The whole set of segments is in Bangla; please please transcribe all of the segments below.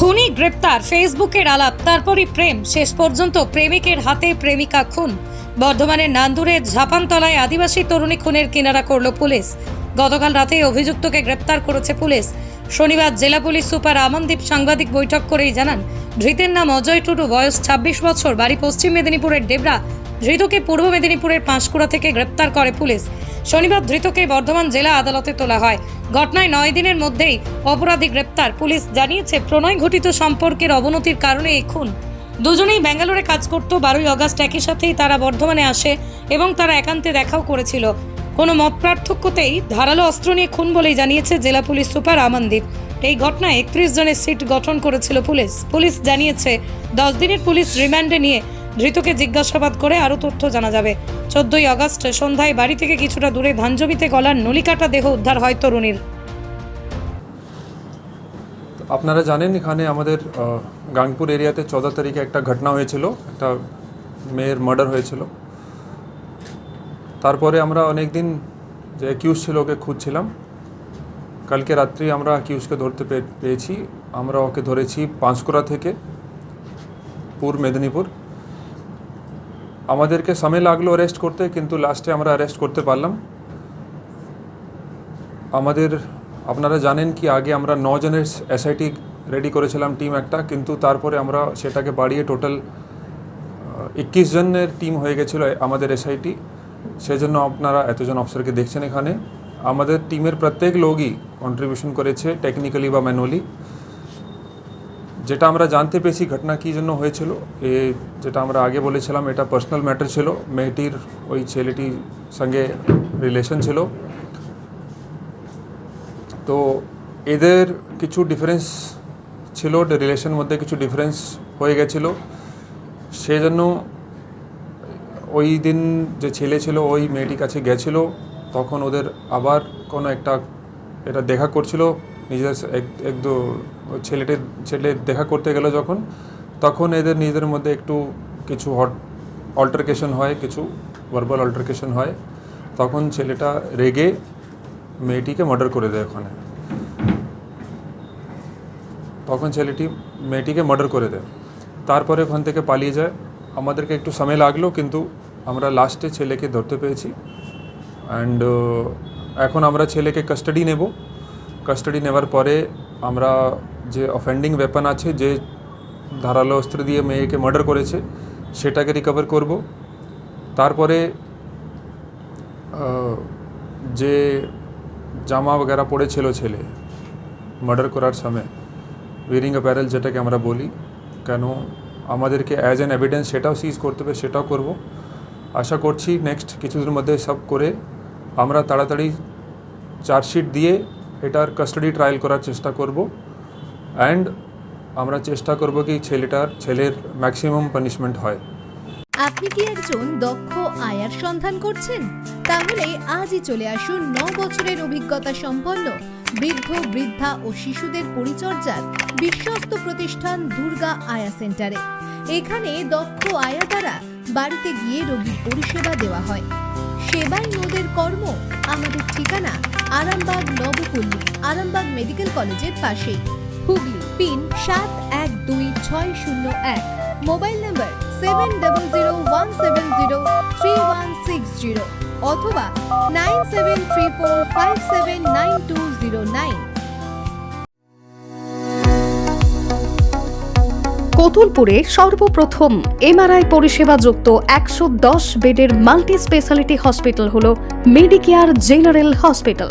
খুনি গ্রেপ্তার, ফেসবুকের আলাপ, তারপরই প্রেম। শেষ পর্যন্ত প্রেমিকের হাতে প্রেমিকা খুন। বর্ধমানের নান্দুরের ঝাপানতলায় আদিবাসী তরুণী খুনের কিনারা করল পুলিশ। গতকাল রাতে অভিযুক্তকে গ্রেপ্তার করেছে পুলিশ। শনিবার জেলা পুলিশ সুপার আমনদীপ সাংবাদিক বৈঠক করেই জানান, ধৃতের নাম অজয় টুডু, বয়স ছাব্বিশ বছর, বাড়ি পশ্চিম মেদিনীপুরের ডেবরা। ধৃতকে পূর্ব মেদিনীপুরের পাঁশকুড়া থেকে গ্রেপ্তার করে পুলিশ। শনিবার ধৃতকে বর্ধমান জেলা আদালতে তোলা হয়। ঘটনায় নয় দিনের মধ্যেই অপরাধী গ্রেপ্তার। পুলিশ জানিয়েছে, প্রণয় ঘটিত সম্পর্কের অবনতির কারণে এই খুন। দুজনেই ব্যাঙ্গালোরে কাজ করত, বারোই অগাস্ট একই সাথেই তারা বর্ধমানে আসে এবং তারা একান্তে দেখাও করেছিল। কোনো মত পার্থক্যতেই ধারালো অস্ত্র নিয়ে খুন বলেই জানিয়েছে জেলা পুলিশ সুপার আমনদীপ। এই ঘটনায় একত্রিশ জনের সিট গঠন করেছিল পুলিশ। পুলিশ জানিয়েছে, দশ দিনের পুলিশ রিমান্ডে নিয়ে ধৃতকে জিজ্ঞাসাবাদ করে আরও তথ্য জানা যাবে। চোদ্দই আগস্ট সন্ধ্যায় বাড়ি থেকে কিছুটা দূরে ধান জমিতে গলার নলিকাটা দেহ উদ্ধার হয় তরুণীর। আপনারা জানেন এখানে আমাদের গাংপুর এরিয়াতে চৌদহ তারিখে একটা ঘটনা হয়েছিল, একটা মেয়ের মার্ডার হয়েছিল। তারপরে আমরা অনেক দিন যে অ্যাকিউজ ছিল ওকে খুঁজছিলাম। কালকে রাত্রি আমরা অ্যাকিউজকে ধরতে পেয়েছি। আমরা ওকে ধরেছি পাঁশকুড়া থেকে, পূর্ব মেদিনীপুর। আমাদেরকে সময় লাগল অ্যারেস্ট করতে, কিন্তু লাস্টে আমরা অ্যারেস্ট করতে পারলাম। আমাদের, আপনারা জানেন কি, আগে আমরা জনের এসআইটি রেডি করেছিলাম টিম একটা, কিন্তু তারপরে আমরা সেটাকে বাড়িয়ে টোটাল একুশ জনের টিম হয়ে গেছিল আমাদের এসআইটি সেজন্য আপনারা এতজন অফিসারকে দেখছেন এখানে। আমাদের টিমের প্রত্যেক লোকই কন্ট্রিবিউশন করেছে টেকনিক্যালি বা ম্যানুয়ালি যেটা আমরা জানতে পেরেছি ঘটনা কী জন্য হয়েছিল, এ যেটা আমরা আগে বলেছিলাম, এটা পার্সোনাল ম্যাটার ছিল, মেয়েটির ওই ছেলেটির সঙ্গে রিলেশন ছিল। তো এদের কিছু ডিফারেন্স ছিল রিলেশন মধ্যে কিছু ডিফারেন্স হয়ে গেছিল। সেজন্য ওই দিন যে ছেলে ছিল, ওই মেয়েটির কাছে গেছিল, তখন ওদের আবার কোনো একটা এটা দেখা করছিল নিজের এক এক ছেলেটির ছেলে দেখা করতে গেল যখন, তখন এদের নিজেদের মধ্যে একটু কিছু হট অল্টারকেশন হয়, কিছু ভার্বাল অল্টারকেশন হয়। তখন ছেলেটা রেগে মেয়েটিকে মার্ডার করে দেয় ওখানে। তখন ছেলেটি, মেয়েটিকে মার্ডার করে দেয়। তারপরে ওখান থেকে পালিয়ে যায়। আমাদেরকে একটু সময় লাগল, কিন্তু আমরা লাস্টে ছেলেকে ধরতে পেরেছি। অ্যান্ড এখন আমরা ছেলেকে কাস্টাডি নেব। কাস্টাডি নেওয়ার পরে আমরা যে অফেন্ডিং ওয়েপন আছে, যে ধারালো অস্ত্র দিয়ে মেয়েকে মার্ডার করেছে, সেটাকে রিকভার করব। তারপরে যে জামা বগেরা পড়েছিল ছেলে মার্ডার করার সময় উইরিং অ্যাপারেল যেটাকে আমরা বলি, কেন আমাদেরকে অ্যাজ অ্যান এভিডেন্স সেটাও সিজ করতে হবে, সেটাও করব। আশা করছি নেক্সট কিছুদিনের মধ্যে সব করে আমরা তাড়াতাড়ি চার্জশিট দিয়ে এটার কাস্টাডি ট্রায়াল করার চেষ্টা করব। অ্যান্ড আমরা চেষ্টা করব কি ছেলেটার, ছেলের ম্যাক্সিমাম পানিশমেন্ট হয়। আপনি কি একজন দক্ষ আয়ার সন্ধান করছেন? তাহলে আজই চলে আসুন ন বছরের অভিজ্ঞতা সম্পন্ন বৃদ্ধ, বৃদ্ধা ও শিশুদের পরিচর্যার বিশ্বস্ত প্রতিষ্ঠান দুর্গা আয়া সেন্টারে। এখানে দক্ষ আয়া দ্বারা বাড়িতে গিয়ে রোগীর পরিষেবা দেওয়া হয়। সেবাই নোদের কর্ম। আমাদের ঠিকানা আরামবাগ নবপল্লী, আরামবাগ মেডিকেল কলেজের পাশেই। হুগলি, পিন সাত এক দুই ছয় শূন্য এক। Mobile number seven double zero one seven zero three one six zero অথবা nine seven three four five seven nine two zero nine. কতুলপুরে সর্বপ্রথম এমআরআই পরিষেবা যুক্ত একশো দশ বেডের মাল্টি স্পেশালিটি হসপিটাল হল মেডিকেয়ার জেনারেল হসপিটাল।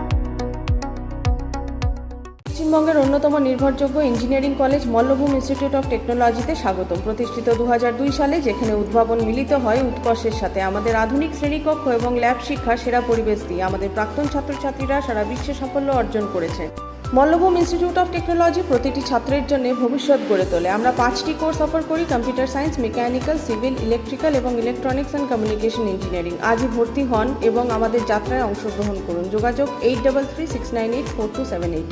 পশ্চিমবঙ্গের অন্যতম নির্ভরযোগ্য engineering college Mallabhum institute of টেকনোলজিতে স্বাগতম। প্রতিষ্ঠিত দু হাজার দুই সালে যেখানে উদ্ভাবন মিলিত হয় উৎকর্ষের সাথে। আমাদের আধুনিক শ্রেণীকক্ষ এবং ল্যাব শিক্ষা, সেরা পরিবেশ দিয়ে আমাদের প্রাক্তন ছাত্রছাত্রীরা সারা বিশ্বে সাফল্য অর্জন করেছে। মল্লভূম ইনস্টিটিউট অফ টেকনোলজি প্রতিটি ছাত্রের জন্য ভবিষ্যৎ গড়ে তোলে। আমরা পাঁচটি কোর্স অফার করি, computer science, mechanical, civil, electrical এবং ইলেকট্রনিক্স অ্যান্ড কমিউনিকেশন ইঞ্জিনিয়ারিং। আজই ভর্তি হন এবং আমাদের যাত্রায় অংশগ্রহণ করুন। যোগাযোগ eight double three six nine eight four two seven eight.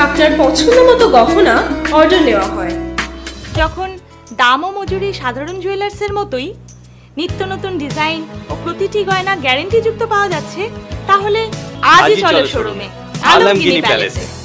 আপনার পছন্দ মতো গহনা অর্ডার নেওয়া হয়। যখন দাম ও মজুরি সাধারণ জুয়েলার্সের মতোই নিত্য নতুন ডিজাইন ও প্রতিটি গয়না গ্যারেন্টি যুক্ত পাওয়া যাচ্ছে তাহলে আজই চলো শোরুমে আলমগিরি প্যালেসে।